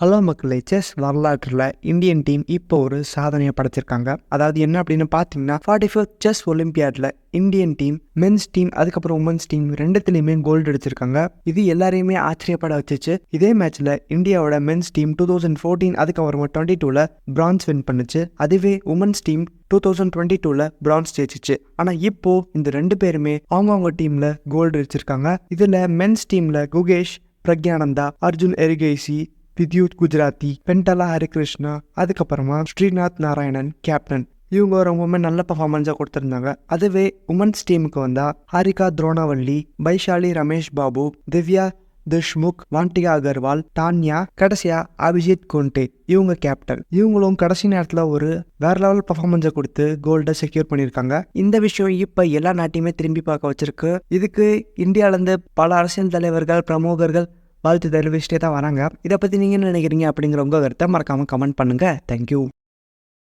Hello மக்களே. Chess வரலாற்றில் Indian team இப்போ ஒரு சாதனையை படைச்சிருக்காங்க. அதாவது என்ன அப்படின்னு பார்த்தீங்கன்னா ஃபார்ட்டி ஃபிஃப்த் செஸ் ஒலிம்பியாடில் இந்தியன் டீம் மென்ஸ் டீம் அதுக்கப்புறம் உமன்ஸ் டீம் ரெண்டுத்துலையுமே கோல்டு அடிச்சிருக்காங்க. இது எல்லாரையுமே ஆச்சரியப்பட வச்சுச்சு. இதே மேட்ச்சில் இந்தியாவோட men's team two thousand fourteen அதுக்கப்புறமா டுவெண்ட்டி டூவில் பிரான்ஸ் வின் பண்ணுச்சு. அதுவே women's team two thousand twenty டூவில் பிரான்ஸ் ஜெயிச்சிச்சு. ஆனால் இப்போ இந்த ரெண்டு பேருமே அவங்கவுங்க டீமில் கோல்டு அடிச்சிருக்காங்க. இதில் மென்ஸ் டீமில் குகேஷ் பிரக்யானந்தா அர்ஜுன் எரிகேசி வித்யூத் குஜராத்தி பெண்டலா ஹரிகிருஷ்ணா அதுக்கப்புறமா ஸ்ரீநாத் நாராயணன் கேப்டன். இவங்க ரொம்பவுமே நல்ல பர்ஃபார்மன்ஸாக கொடுத்துருந்தாங்க. அதுவே உமன்ஸ் டீமுக்கு வந்தால் ஹாரிகா துரோணவல்லி பைஷாலி ரமேஷ் பாபு திவ்யா திஷ்முக் வாண்டிகா அகர்வால் டான்யா கடைசியா அபிஜித் கோண்டே. இவங்க கேப்டன். இவங்களும் கடைசி நேரத்தில் ஒரு வேற லெவல் பர்ஃபார்மன்ஸை கொடுத்து கோல்டை செக்யூர் பண்ணியிருக்காங்க. இந்த விஷயம் இப்போ எல்லா நாட்டையுமே திரும்பி பார்க்க வச்சிருக்கு. இதுக்கு இந்தியாவிலேருந்து பல அரசியல் தலைவர்கள் பிரமுகர்கள் வாழ்த்து தெரிவிச்சுட்டே தான் வராங்க. இதை பற்றி நீங்கள் என்ன நினைக்கிறீங்க அப்படிங்கிற உங்கள் கருத்தை மறக்காமல் கமெண்ட் பண்ணுங்கள் தேங்க்யூ